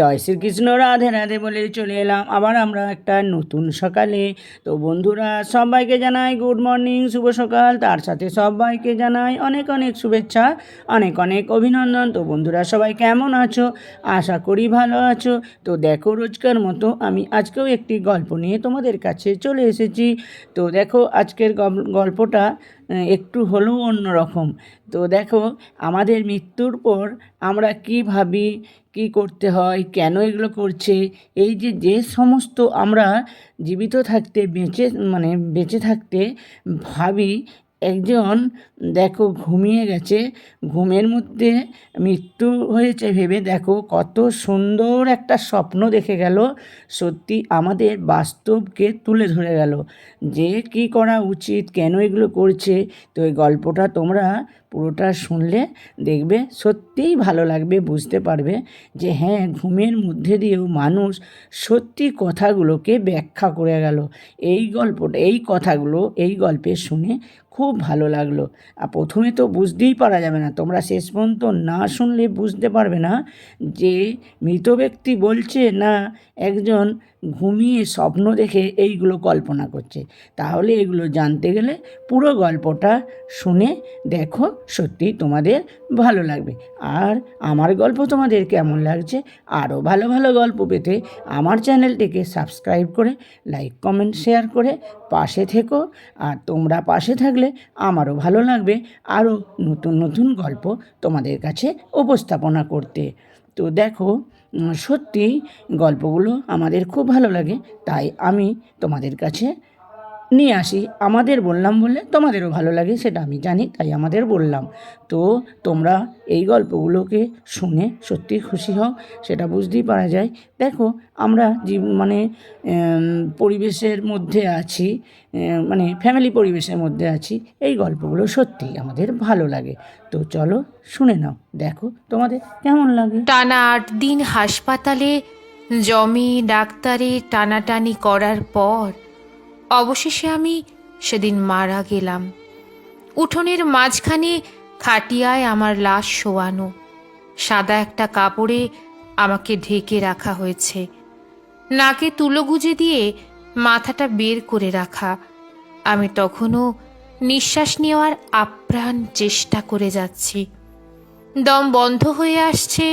জয় শ্রীকৃষ্ণ, রাধে রাধে বলে চলে এলাম। আবার আমরা একটা নতুন সকালে। তো বন্ধুরা, সবাইকে জানাই গুড মর্নিং শুভ সকাল। তার সাথে সবাইকে জানাই অনেক অনেক শুভেচ্ছা, অনেক অনেক অভিনন্দন। তো বন্ধুরা, সবাই কেমন আছো? আশা করি ভালো আছো। তো দেখো, রোজকার মতো আমি আজকেও একটি গল্প নিয়ে তোমাদের কাছে চলে এসেছি। তো দেখো, আজকের গল- গল্পটা একটু হলেও অন্য রকম তো দেখো, আমাদের মৃত্যুর পর আমরা কি ভাবি, কি করতে হয়, কেন এগুলো করছে, এই যে যে সমস্ত আমরা জীবিত থাকতে, বেঁচে মানে বেঁচে থাকতে ভাবি একজন, দেখো ঘুমিয়ে গেছে, ঘুমের মধ্যে মৃত্যু হয়েছে ভেবে দেখো কত সুন্দর একটা স্বপ্ন দেখে গেল, সত্যি আমাদের বাস্তবকে তুলে ধরে গেল। যে কি করা উচিত, কেন এগুলো করছে, তো এই গল্পটা তোমরা পুরোটা শুনলে দেখবে সত্যিই ভালো লাগবে, বুঝতে পারবে যে হ্যাঁ ঘুমের মধ্যে দিয়েও মানুষ সত্যি কথাগুলোকে ব্যাখ্যা করে গেল। এই গল্পটা এই কথাগুলো, এই গল্পে শুনে খুব ভালো লাগল। আর প্রথমে তো বুঝতেই পারা যাবে না, তোমরা শেষ পর্যন্ত না শুনলে বুঝতে পারবে না যে মৃত ব্যক্তি বলছে না একজন ঘুমিয়ে স্বপ্ন দেখে এইগুলো কল্পনা করছে। তাহলে এগুলো জানতে গেলে পুরো গল্পটা শুনে দেখো সত্যি তোমাদের ভালো লাগবে। আর আমার গল্প তোমাদের কেমন লাগছে, আরও ভালো ভালো গল্প পেতে আমার চ্যানেলটিকে সাবস্ক্রাইব করে, লাইক, কমেন্ট, শেয়ার করে পাশে থেকো। আর তোমরা পাশে থাকলে আমারও ভালো লাগবে আরও নতুন নতুন গল্প তোমাদের কাছে উপস্থাপনা করতে। তো দেখো সত্যি গল্পগুলো আমাদের খুব ভালো লাগে তাই আমি তোমাদের কাছে নিয়ে আসি। আমাদের বললাম বললে তোমাদেরও ভালো লাগে, সেটা আমি জানি, তাই আমাদের বললাম। তো তোমরা এই গল্পগুলোকে শুনে সত্যি খুশি হও, সেটা বুঝতেই পারা যায়। দেখো, আমরা মানে পরিবেশের মধ্যে আছি মানে ফ্যামিলি পরিবেশের মধ্যে আছি, এই গল্পগুলো সত্যিই আমাদের ভালো লাগে। তো চলো, শুনে নাও, দেখো, তোমাদের কেমন লাগে? টানা আট দিন হাসপাতালে, জমি ডাক্তারে টানাটানি করার পর অবশেষে আমি সেদিন মারা গেলাম। উঠোনের মাঝখানে খাটিয়ায় আমার লাশ শোয়ানো। সাদা একটা কাপড়ে আমাকে ঢেকে রাখা হয়েছে। নাকে তুলো গুজে দিয়ে মাথাটা বের করে রাখা। আমি তখনও নিঃশ্বাস নেওয়ার আপ্রাণ চেষ্টা করে যাচ্ছি। দম বন্ধ হয়ে আসছে,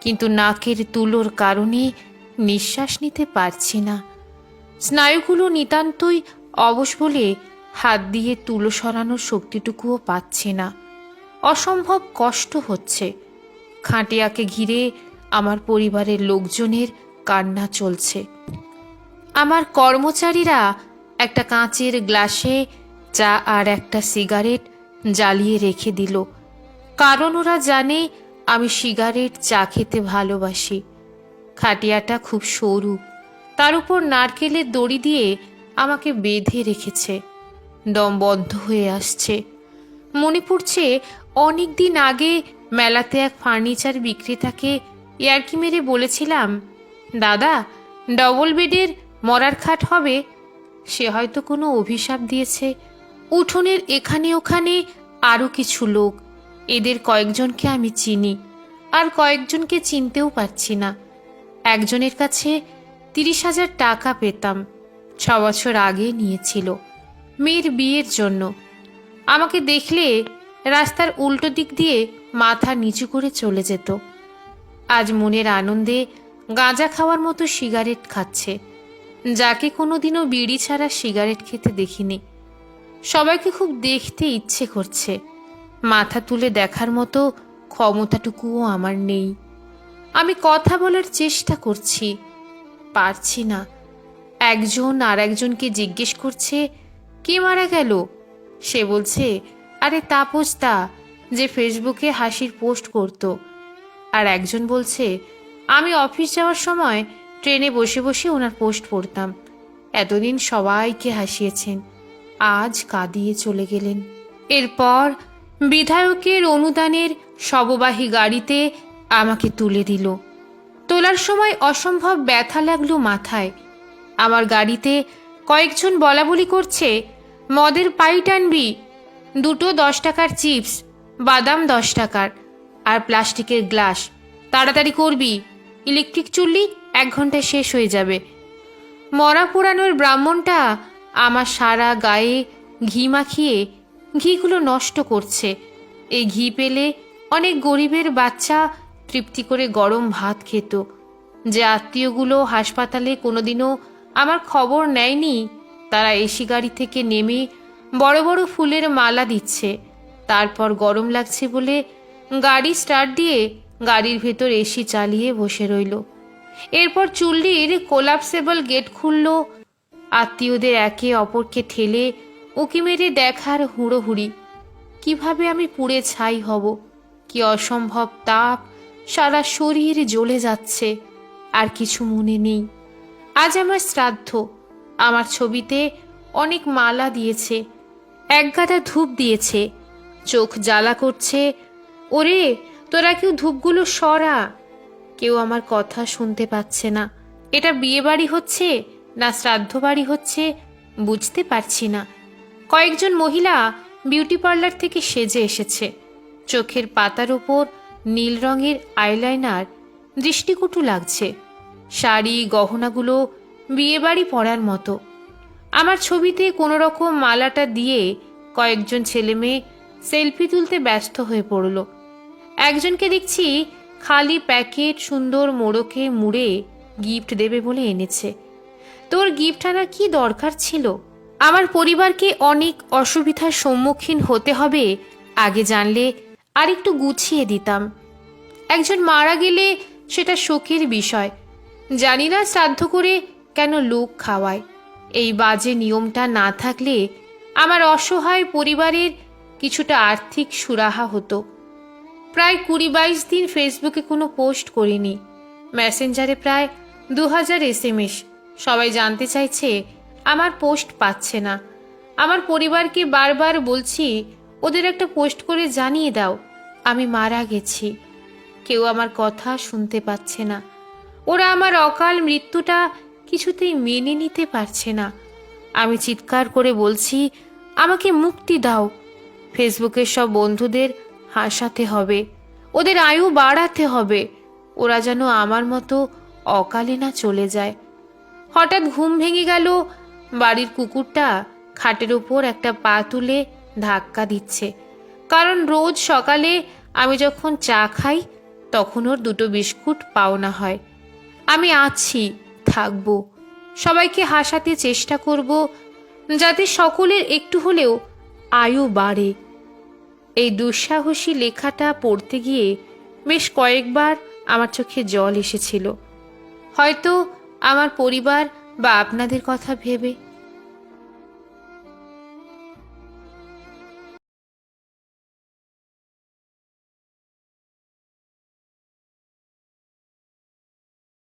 কিন্তু নাকের তুলোর কারণে নিঃশ্বাস নিতে পারছি না। স্নায়ুগুলো নিতান্তই অবশ বলে হাত দিয়ে তুলো সরানোর শক্তিটুকুও পাচ্ছে না। অসম্ভব কষ্ট হচ্ছে। খাটিয়াকে ঘিরে আমার পরিবারের লোকজনের কান্না চলছে। আমার কর্মচারীরা একটা কাঁচের গ্লাসে চা আর একটা সিগারেট জ্বালিয়ে রেখে দিল। কারণ ওরা জানে আমি সিগারেট চা খেতে ভালোবাসি। খাটিয়াটা খুব সরু। তার উপর নারকেলের দড়ি দিয়ে আমাকে বেঁধে রেখেছে। দম বন্ধ হয়ে আসছে। মনে পড়ছে অনেক দিন আগে মেলাতে এক ফার্নিচার বিক্রেতাকে ইয়ার্কি মেরে বলেছিলাম, দাদা, ডবল বেডের মরার খাট হবে। সে হয়তো কোনো অভিশাপ দিয়েছে। উঠোনের এখানে ওখানে আরও কিছু লোক। এদের কয়েকজনকে আমি চিনি। আর কয়েকজনকে চিনতেও পারছি না। একজনের কাছে তিরিশ হাজার টাকা পেতাম। ছ বছর আগে নিয়েছিল। মেয়ের বিয়ের জন্য। আমাকে দেখলে রাস্তার উল্টো দিক দিয়ে মাথা নিচু করে চলে যেত। আজ মনের আনন্দে গাঁজা খাওয়ার মতো সিগারেট খাচ্ছে। যাকে কোনোদিনও বিড়ি ছাড়া সিগারেট খেতে দেখিনি। সবাইকে খুব দেখতে ইচ্ছে করছে। মাথা তুলে দেখার মতো ক্ষমতাটুকুও আমার নেই। আমি কথা বলার চেষ্টা করছি। পারছি না। একজন আর একজনকে জিজ্ঞেস করছে, কে মারা গেল? সে বলছে, আরে তাপস দা, যে ফেসবুকে হাসির পোস্ট করত। আর একজন বলছে, আমি অফিস যাওয়ার সময় ট্রেনে বসে বসে ওনার পোস্ট পড়তাম। এতদিন সবাইকে হাসিয়েছেন। আজ কাঁদিয়ে চলে গেলেন। এরপর বিধায়কের অনুদানের শববাহী গাড়িতে আমাকে তুলে দিল। তোলার সময় অসম্ভব ব্যথা লাগল মাথায়। আমার গাড়িতে কয়েকজন বলা বলি করছে, মদের পাই টানবি দুটো দশ টাকার চিপস, বাদাম দশ টাকার, আর প্লাস্টিকের গ্লাস। তাড়াতাড়ি করবি, ইলেকট্রিক চুল্লি এক ঘন্টায় শেষ হয়ে যাবে। মরা পোড়ানোর ব্রাহ্মণটা আমার সারা গায়ে ঘি মাখিয়ে ঘিগুলো নষ্ট করছে। এই ঘি পেলে অনেক গরিবের বাচ্চা তৃপ্তি করে গরম ভাত খেত। যে আত্মীয়গুলো হাসপাতালে কোনোদিনও আমার খবর নেয়নি, তারা এসি গাড়ি থেকে নেমে বড় বড় ফুলের মালা দিচ্ছে। তারপর গরম লাগছে বলে গাড়ি স্টার্ট দিয়ে গাড়ির ভেতর এসি চালিয়ে বসে রইল। এরপর চুল্লির কোলাপসেবল গেট খুলল। আত্মীয়দের একে অপরকে ঠেলে উকি মেরে দেখার হুড়োহুড়ি। কীভাবে আমি পুড়ে ছাই হব? কি অসম্ভব তাপ? সারা শরীর জ্বলে যাচ্ছে, আর কিছু মনে নেই। আজ আমার শ্রাদ্ধ। আমার ছবিতে অনেক মালা দিয়েছে, এক গাদা ধূপ দিয়েছে। চোখ জ্বালা করছে, ওরে, তোরা কেউ ধূপগুলো সরা। কেউ আমার কথা শুনতে পাচ্ছে না। এটা বিয়ে বাড়ি হচ্ছে না শ্রাদ্ধ বাড়ি হচ্ছে বুঝতে পারছি না। কয়েকজন মহিলা বিউটি পার্লার থেকে সেজে এসেছে। চোখের পাতার ওপর নীল রঙের আইলাইনার, দৃষ্টিকটু লাগছে। শাড়ি, গহনাগুলো বিয়েবাড়ি পরার মতো। আমার ছবিতে কোনো রকম মালাটা দিয়ে কয়েকজন ছেলে মেয়ে সেলফি তুলতে ব্যস্ত হয়ে পড়ল। একজনকে দেখছি খালি প্যাকেট সুন্দর মোড়কে মুড়ে গিফট দেবে বলে এনেছে। তোর গিফট আনার কি দরকার ছিল? আমার পরিবারকে অনেক অসুবিধার সম্মুখীন হতে হবে, আগে জানলে আর একটু গুছিয়ে দিতাম। একজন মারা গেলে সেটা শোকের বিষয়। জানি না শ্রাদ্ধ করে কেন লোক খাওয়ায়। এই বাজে নিয়মটা না থাকলে আমার অসহায় পরিবারের কিছুটা আর্থিক সুরাহা হতো। প্রায় কুড়ি বাইশ দিন ফেসবুকে কোনো পোস্ট করিনি। মেসেঞ্জারে প্রায় দু হাজার এস এম এস। সবাই জানতে চাইছে আমার পোস্ট পাচ্ছে না। আমার পরিবারকে বারবার বলছি, ওদের একটা পোস্ট করে জানিয়ে দাও। আমি মারা গেছি। কেউ আমার কথা শুনতে পাচ্ছে না। ওরা আমার অকাল মৃত্যুটা কিছুতেই মেনে নিতে পারছে না। আমি চিৎকার করে বলছি, আমাকে মুক্তি দাও। ফেসবুকের সব বন্ধুদের হাসাতে হবে। ওদের আয়ু বাড়াতে হবে। ওরা যেন আমার মতো অকালে না চলে যায়। হঠাৎ ঘুম ভেঙে গেল। বাড়ির কুকুরটা খাটের ওপর একটা পা তুলে ধাক্কা দিচ্ছে। কারণ রোজ সকালে আমি যখন চা খাই, তখন ওর দুটো বিস্কুট পাওনা হয়। আমি আছি, থাকব। সবাইকে হাসাতে চেষ্টা করব, যাতে সকলের একটু হলেও আয়ু বাড়ে। এই দুঃসাহসী লেখাটা পড়তে গিয়ে বেশ কয়েকবার আমার চোখে জল এসেছিল। হয়তো আমার পরিবার বা আপনাদের কথা ভেবে